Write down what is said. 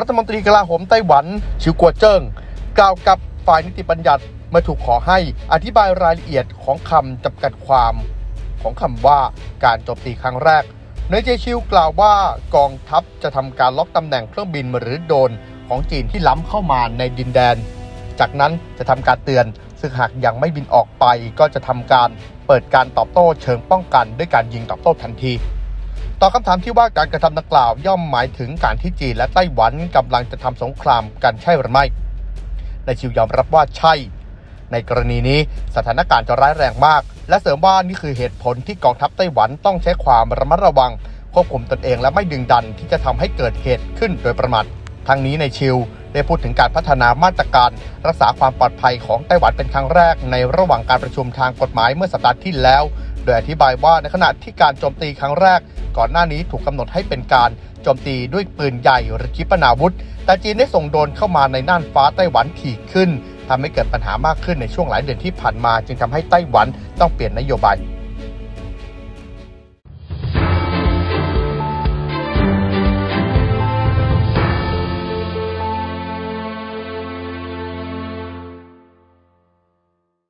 รัฐมนตรีกลาโหมไต้หวัน ชิวกัวเจิ้งกล่าวกับฝ่ายนิติบัญญัติเมื่อถูกขอให้อธิบายรายละเอียดของคำจำกัดความ ของคำว่าการโจมตีครั้งแรกเนยเจชิวกล่าวว่ากองทัพจะทำการล็อกตำแหน่งเครื่องบินหรือโดนของจีนที่ล้ำเข้ามาในดินแดน จากนั้นจะทำการเตือน ซึ่งหากยังไม่บินออกไปก็จะทำการเปิดการตอบโต้เชิงป้องกันด้วยการยิงตอบโต้ทันที ต่อคำถามที่ว่าการกระทำดังกล่าวย่อมหมายถึงการที่จีนและไต้หวันกำลังจะทำสงครามกันใช่หรือไม่นายชิวยอมรับว่าใช่ ในกรณีนี้สถานการณ์จะร้ายแรงมาก และเสริมว่านี่คือเหตุผลที่กองทัพไต้หวันต้องใช้ความระมัดระวัง ควบคุมตนเองและไม่ดึงดันที่จะทำให้เกิดเหตุขึ้นโดยประมาททั้งนี้ในชิวได้พูดถึงการพัฒนามาตรการรักษาความปลอดภัยของไต้หวันเป็นครั้งแรก ในระหว่างการประชุมทางกฎหมายเมื่อสัปดาห์ที่แล้ว โดยอธิบายว่าในขณะที่การโจมตีครั้งแรก ก่อนหน้านี้ถูกกำหนดให้เป็นการโจมตีด้วยปืนใหญ่หรือขีปนาวุธ แต่จีนได้ส่งโดรนเข้ามาในน่านฟ้าไต้หวันถี่ขึ้นทำให้เกิดปัญหามากขึ้นในช่วงหลายเดือนที่ผ่านมา จึงทำให้ไต้หวันต้องเปลี่ยนนโยบาย